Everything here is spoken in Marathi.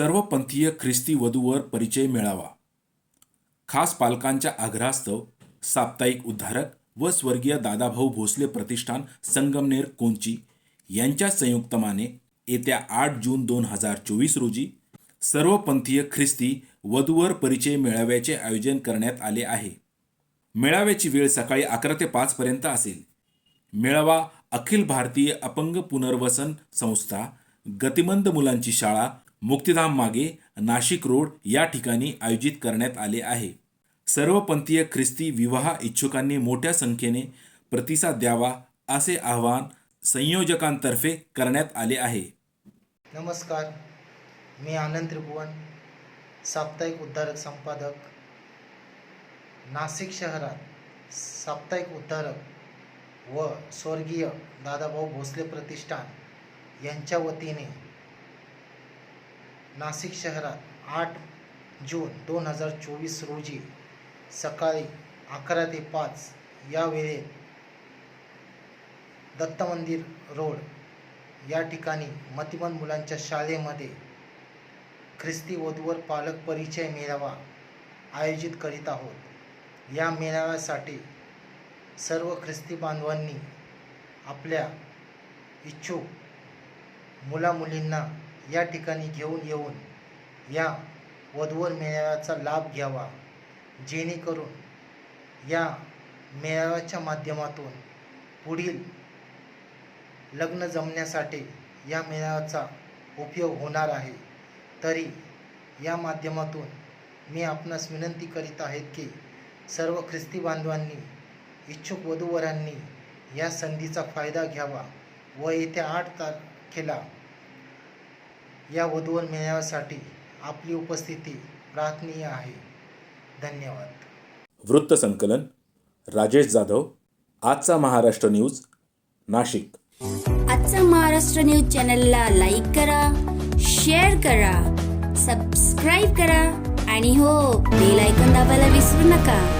सर्व पंथीय ख्रिस्ती वधूवर परिचय मिळावा. खास पालकांच्या आग्रहास्तव साप्ताहिक उद्धारक व स्वर्गीय दादाभाऊ भोसले प्रतिष्ठान संगमनेर कोंची यांच्या संयुक्तमाने येत्या आठ जून दोन हजार चोवीस रोजी सर्व पंथीय ख्रिस्ती वधूवर परिचय मेळाव्याचे आयोजन करण्यात आले आहे. मेळाव्याची वेळ सकाळी अकरा ते पाचपर्यंत असेल. मेळावा अखिल भारतीय अपंग पुनर्वसन संस्था गतिमंद मुलांची शाळा मुक्तिधाम मागे नाशिक रोड या ठिकाणी आयोजित करण्यात आले आहे. सर्वपंथीय ख्रिस्ती विवाह इच्छुकांनी मोठ्या संख्येने प्रतिसाद द्यावा असे आवाहन संयोजकांतर्फे करण्यात आले आहे. नमस्कार. मी आनंद त्रिभुवन साप्ताहिक उद्धारक संपादक. नाशिक शहरात साप्ताहिक उद्धारक व स्वर्गीय दादाभाऊ भोसले प्रतिष्ठान यांच्या वतीने नाशिक शहरात आठ जून दोन हजार चोवीस रोजी सकाळी अकरा ते पाच या वेळेत दत्त मंदिर रोड या ठिकाणी मतिमन मुलांच्या शाळेमध्ये ख्रिस्ती वधूवर पालक परिचय मेळावा आयोजित करीत आहोत. या मेळाव्यासाठी सर्व ख्रिस्ती बांधवांनी आपल्या इच्छुक मुलामुलींना या ठिकाणी घेऊन येऊन या वधूवर मेळाव्याचा लाभ घ्यावा. जेणेकरून या मेळाव्याच्या माध्यमातून पुढील लग्न जमण्यासाठी या मेळाव्याचा उपयोग होणार आहे. तरी या माध्यमातून मी आपणास विनंती करीत आहेत की सर्व ख्रिस्ती बांधवांनी इच्छुक वधूवरांनी या संधीचा फायदा घ्यावा व येत्या आठ तारखेला या वधूवर मेळाव्यासाठी आपली उपस्थिती प्रार्थनीय आहे. धन्यवाद. वृत्तसंकलन राजेश जाधव आजचा महाराष्ट्र न्यूज नाशिक. आजचा महाराष्ट्र न्यूज चॅनलला लाईक करा शेअर करा सबस्क्राईब करा आणि हो बेल ऐकून दाबायला विसरू नका.